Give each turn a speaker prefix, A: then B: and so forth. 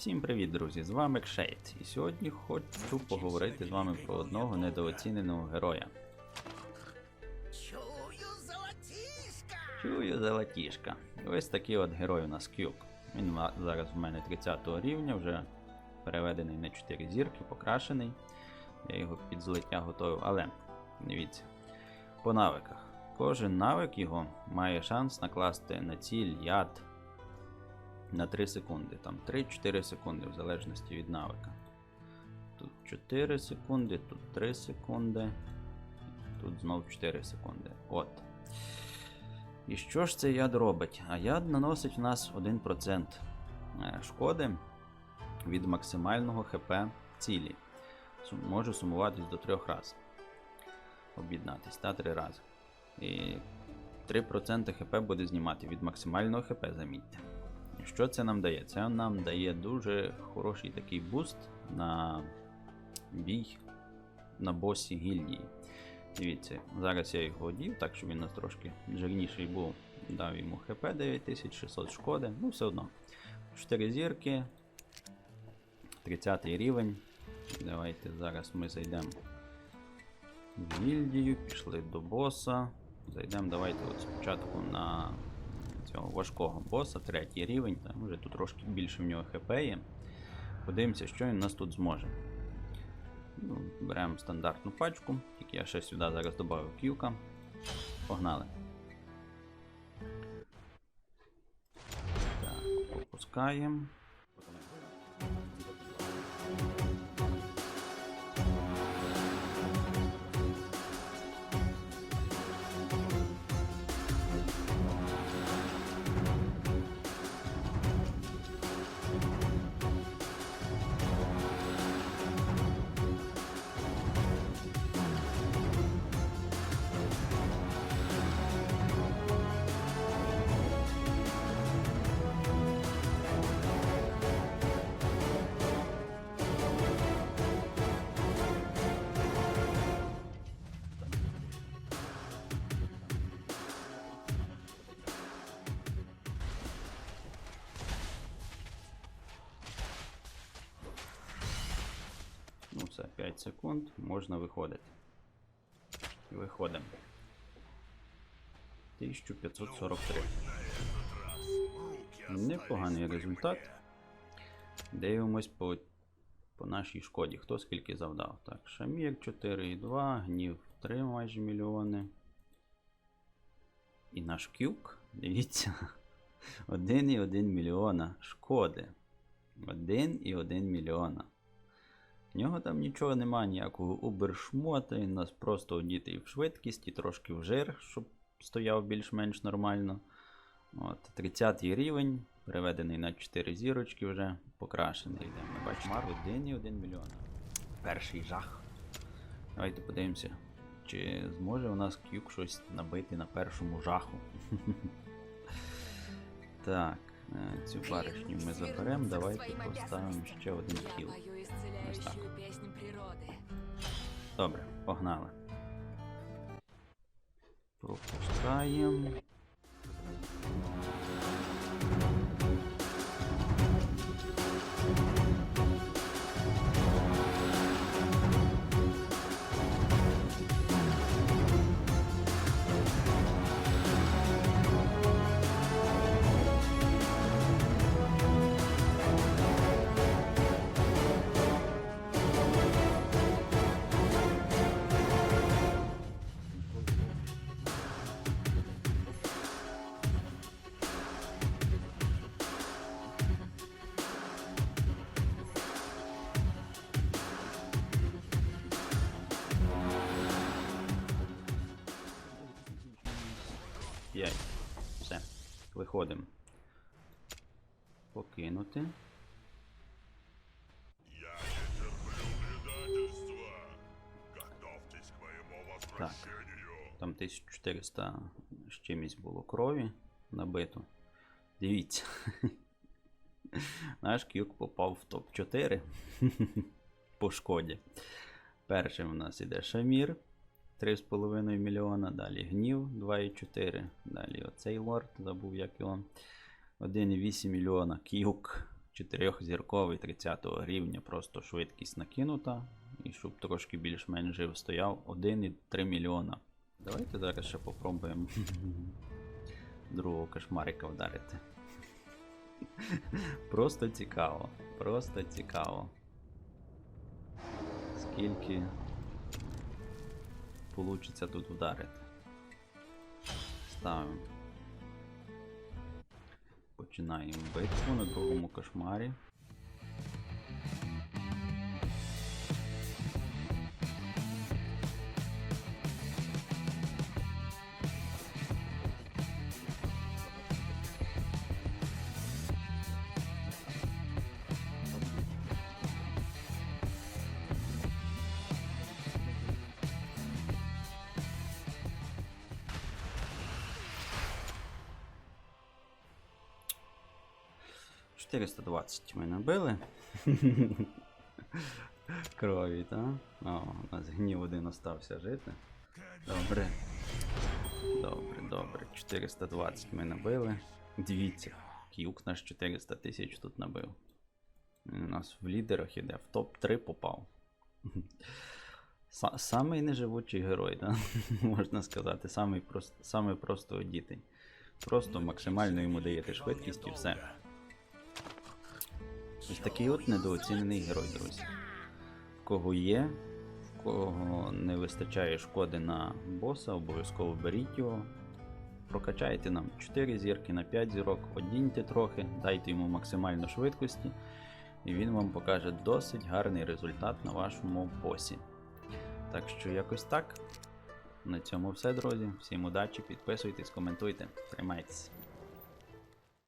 A: Всім привіт, друзі! З вами Кшейт. І сьогодні хочу поговорити з вами про одного недооціненого героя.
B: Чую
A: золотішка. Ось такий от герой у нас Кюк. Він зараз в мене 30 рівня, вже переведений на 4 зірки, покрашений. Я його під злиття готовив, але дивіться. По навиках. Кожен навик його має шанс накласти на ціль яд на 3 секунди. Там 3-4 секунди, в залежності від навика. Тут 4 секунди, тут 3 секунди. Тут знов 4 секунди. От. І що ж це яд робить? А яд наносить в нас 1% е, шкоди від максимального ХП цілі. Може сумуватись до 3 разів. Об'єднатись та 3 рази. І 3% ХП буде знімати від максимального ХП, замітьте. Що це нам дає? Це нам дає дуже хороший такий буст на бій на босі гільдії. Дивіться, зараз я його одів, так щоб він нас трошки жирніший був. Дав йому ХП 9600 шкоди, ну все одно. 4 зірки. 30 рівень. Давайте зараз ми зайдемо в гільдію, пішли до боса. Зайдемо, давайте от спочатку на цього важкого боса, третій рівень. Там вже тут трошки більше в нього ХП є. Подивимося, що він нас тут зможе. Ну, беремо стандартну пачку, тільки я ще сюди зараз додав кюка. Погнали. Так, попускаємо. 15 секунд можна виходити. Виходимо. 1543. Непоганий результат. Дивимось по по нашій шкоді, хто скільки завдав. Так, Шамір 4,2, гнів 3 майже мільйони. І наш кюк, дивіться, 1,1 мільйона шкоди. 1,1 мільйона. В нього там нічого немає, ніякого убершмота, він нас просто одітий в швидкість і трошки в жир, щоб стояв більш-менш нормально. От, 30 рівень, переведений на 4 зірочки вже, покрашений. Йдемо. Ми бачимо 1,1 мільйона. Перший жах. Давайте подивимося, чи зможе у нас кюк щось набити на першому жаху. Так, цю баришню ми заберемо. Давайте поставимо ще один
C: природы.
A: Добре, погнали. Пропускаємо. П'ять. Все. Виходимо. Покинути.
D: Я не терплю предательства. Готовьтесь к моему возвращению.
A: Там 1400 з чимось було крові набито. Дивіться. Наш кюк попав в топ-4 по шкоді. Першим у нас іде Шамір 3,5 мільйона, далі Гнів 2,4, далі оцей лорд, забув як його. 1,8 мільйона Кюк Чотирьохзірковий 30 рівня, просто швидкість накинута. І щоб трошки більш-менш жив стояв 1,3 мільйона. Давайте зараз ще попробуємо другого кошмарика вдарити. Просто цікаво. Просто цікаво. Скільки получиться тут вдарити. Ставимо. Починаємо битву на другому кошмарі. — 420 ми набили. Крові, так? О, у нас гнів один остався жити. Добре. Добре, добре. 420 ми набили. Дивіться, кюк наш 400 тисяч тут набив. Він у нас в лідерах іде, в топ-3 попав. Са- Самий неживучий герой, да? можна сказати, самий, прост, самий просто одітий. Просто максимально йому даєте швидкість і все. Ось такий от недооцінений герой, друзі. В кого є, в кого не вистачає шкоди на боса, обов'язково беріть його. Прокачайте нам 4 зірки на 5 зірок, одіньте трохи, дайте йому максимально швидкості, і він вам покаже досить гарний результат на вашому босі. Так що якось так. На цьому все, друзі. Всім удачі, підписуйтесь, коментуйте, тримайтесь.